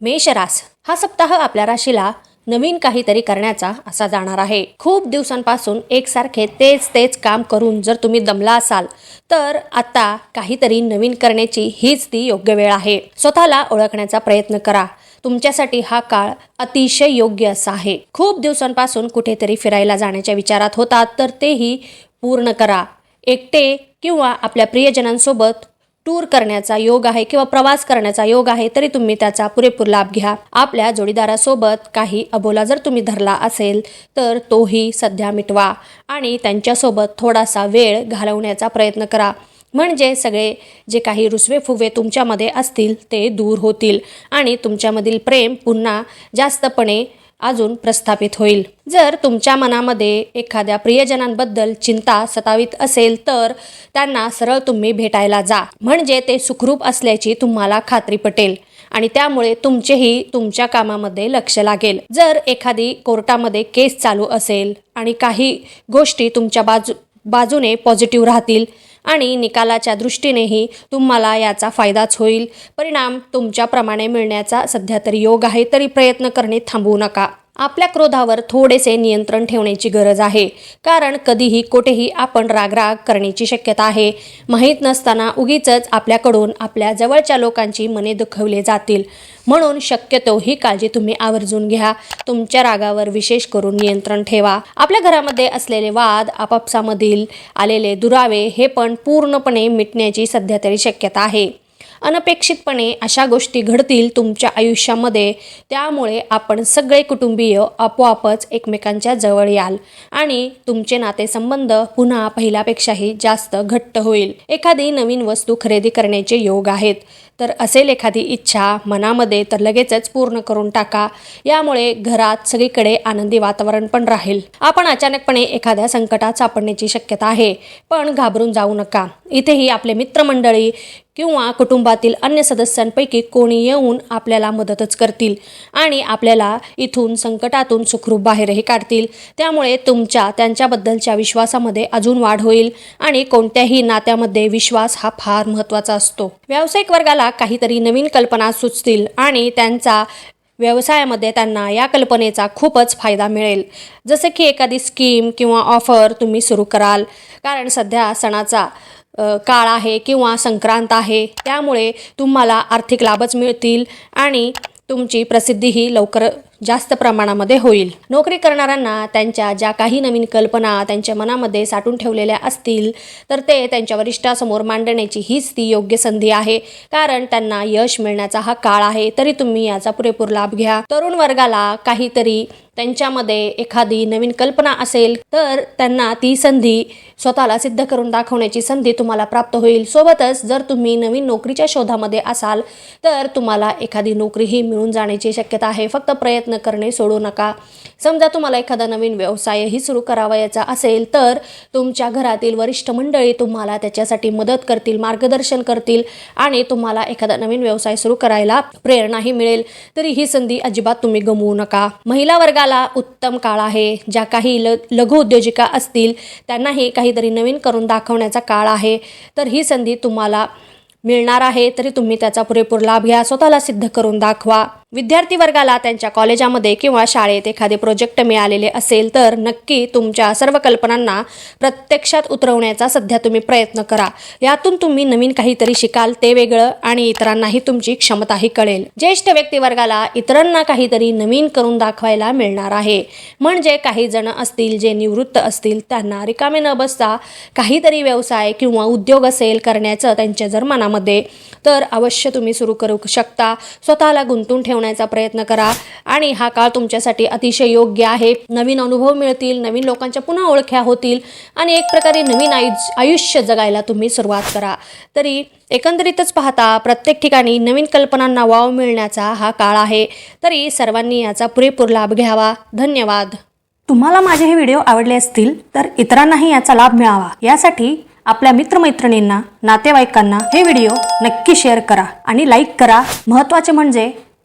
मेषरास हा सप्ताह आपल्या राशीला नवीन काहीतरी करण्याचा असा जाणार आहे. खूप दिवसांपासून एकसारखे तेच तेच काम करून जर तुम्ही दमला असाल तर आता काहीतरी नवीन करण्याची हीच ती योग्य वेळ आहे. स्वतःला ओळखण्याचा प्रयत्न करा. तुमच्यासाठी हा काळ अतिशय योग्य असा आहे. खूप दिवसांपासून कुठेतरी फिरायला जाण्याच्या विचारात होतात तर तेही पूर्ण करा. एकटे किंवा आपल्या प्रियजनांसोबत टूर करण्याचा योग आहे किंवा प्रवास करण्याचा योग आहे तरी तुम्ही त्याचा पुरेपूर लाभ घ्या. आपल्या जोडीदारासोबत काही अबोला जर तुम्ही धरला असेल तर तोही सध्या मिटवा आणि त्यांच्यासोबत थोडासा वेळ घालवण्याचा प्रयत्न करा. म्हणजे सगळे जे काही रुसवे फुवे तुमच्यामध्ये असतील ते दूर होतील आणि तुमच्यामधील प्रेम पुन्हा जास्तपणे अजून प्रस्थापित होईल. जर तुमच्या मनामध्ये एखाद्या प्रियजनांबद्दल चिंता सतावित असेल तर त्यांना सरळ तुम्ही भेटायला जा. म्हणजे ते सुखरूप असल्याची तुम्हाला खात्री पटेल आणि त्यामुळे तुमचेही तुमच्या कामामध्ये लक्ष लागेल. जर एखादी कोर्टामध्ये केस चालू असेल आणि काही गोष्टी तुमच्या बाजू बाजूने पॉझिटिव्ह राहतील आणि निकालाच्या दृष्टीनेही तुम्हाला याचा फायदाच होईल. परिणाम तुमच्याप्रमाणे मिळण्याचा सध्या तरी योग आहे तरी प्रयत्न करणे थांबवू नका. आपल्या क्रोधावर थोडेसे नियंत्रण ठेवण्याची गरज आहे. कारण कधीही कुठेही आपण रागराग करण्याची शक्यता आहे. माहीत नसताना उगीच आपल्याकडून आपल्या जवळच्या लोकांची मने दुखवले जातील. म्हणून शक्यतो ही काळजी तुम्ही आवर्जून घ्या. तुमच्या रागावर विशेष करून नियंत्रण ठेवा. आपल्या घरामध्ये असलेले वाद आपापसामधील आलेले दुरावे हे पण पूर्णपणे मिटण्याची सध्या तरी शक्यता आहे. अनपेक्षितपणे अशा गोष्टी घडतील तुमच्या आयुष्यामध्ये. त्यामुळे आपण सगळे कुटुंबीय आपोआपच एकमेकांच्या जवळ याल आणि तुमचे नातेसंबंध पुन्हा पहिल्यापेक्षाही जास्त घट्ट होईल. एखादी नवीन वस्तू खरेदी करण्याचे योग आहेत. तर असेल एखादी इच्छा मनामध्ये तर लगेचच पूर्ण करून टाका. यामुळे घरात सगळीकडे आनंदी वातावरण पण राहील. आपण अचानकपणे एखाद्या संकटात सापडण्याची शक्यता आहे. पण घाबरून जाऊ नका. इथेही आपले मित्रमंडळी किंवा कुटुंबातील अन्य सदस्यांपैकी कोणी येऊन आपल्याला मदतच करतील आणि आपल्याला इथून संकटातून सुखरूप बाहेरही काढतील. त्यामुळे तुमच्या त्यांच्याबद्दलच्या विश्वासामध्ये अजून वाढ होईल आणि कोणत्याही नात्यामध्ये विश्वास हा फार महत्त्वाचा असतो. व्यावसायिक वर्गाला काहीतरी नवीन कल्पना सुचतील आणि त्यांचा व्यवसायामध्ये त्यांना या कल्पनेचा खूपच फायदा मिळेल. जसे की एखादी स्कीम किंवा ऑफर तुम्ही सुरू कराल. कारण सध्या सणाचा काळ आहे किंवा संक्रांत आहे त्यामुळे तुम्हाला आर्थिक लाभच मिळतील आणि तुमची प्रसिद्धीही लवकर जास्त प्रमाणामध्ये होईल. नोकरी करणाऱ्यांना त्यांच्या ज्या काही नवीन कल्पना त्यांच्या मनामध्ये साठून ठेवलेल्या असतील तर ते त्यांच्या वरिष्ठासमोर मांडण्याची हीच ती योग्य संधी आहे. कारण त्यांना यश मिळण्याचा हा काळ आहे तरी तुम्ही याचा पुरेपूर लाभ घ्या. तरुण वर्गाला काहीतरी त्यांच्यामध्ये एखादी नवीन कल्पना असेल तर त्यांना ती संधी स्वतःला सिद्ध करून दाखवण्याची संधी तुम्हाला प्राप्त होईल. सोबतच जर तुम्ही नवीन नोकरीच्या शोधामध्ये असाल तर तुम्हाला एखादी नोकरीही मिळून जाण्याची शक्यता आहे. फक्त प्रयत्न करणे सोडू नका. समजा तुम्हाला एखादा नवीन व्यवसायही सुरू करावयाचा असेल तर तुमच्या घरातील वरिष्ठ मंडळी तुम्हाला त्याच्यासाठी मदत करतील मार्गदर्शन करतील आणि तुम्हाला एखादा नवीन व्यवसाय सुरू करायला प्रेरणाही मिळेल. तरी ही संधी अजिबात तुम्ही गमवू नका. महिला वर्गाला उत्तम काळ आहे. ज्या काही ल लघु उद्योजिका असतील त्यांनाही काहीतरी नवीन करून दाखवण्याचा काळ आहे. तर ही संधी तुम्हाला मिळणार आहे. तरी तुम्ही त्याचा पुरेपूर लाभ घ्या. स्वतःला सिद्ध करून दाखवा. विद्यार्थी वर्गाला त्यांच्या कॉलेजामध्ये किंवा शाळेत एखादे प्रोजेक्ट मिळालेले असेल तर नक्की तुमच्या सर्व कल्पनांना प्रत्यक्षात उतरवण्याचा सध्या तुम्ही प्रयत्न करा. यातून तुम्ही नवीन काहीतरी शिकाल ते वेगळं आणि इतरांनाही तुमची क्षमताही कळेल. ज्येष्ठ व्यक्ती वर्गाला इतरांना काहीतरी नवीन करून दाखवायला मिळणार आहे. म्हणजे काही जण असतील जे निवृत्त असतील त्यांना रिकामे न बसता काहीतरी व्यवसाय किंवा उद्योग असेल करण्याचं त्यांच्या जर मनामध्ये तर अवश्य तुम्ही सुरू करू शकता. स्वतःला गुंतून ठेवण्याचा प्रयत्न करा. आणि हा काळ तुमच्यासाठी अतिशय योग्य आहे. नवीन अनुभव मिळतील नवीन लोकांच्या पुन्हा ओळख्या होतील आणि एक प्रकारे नवीन आयु आयुष्य जगायला तुम्ही सुरुवात करा. तरी एकंदरीतच पाहता प्रत्येक ठिकाणी नवीन कल्पनांना वाव मिळण्याचा हा काळ आहे. तरी सर्वांनी याचा पुरेपूर लाभ घ्यावा. धन्यवाद. तुम्हाला माझे हे व्हिडिओ आवडले असतील तर इतरांनाही याचा लाभ मिळावा. यासाठी आपल्या मित्रमैत्रिणींना नातेवाईकांना हे व्हिडिओ नक्की शेअर करा आणि लाईक करा. महत्त्वाचे म्हणजे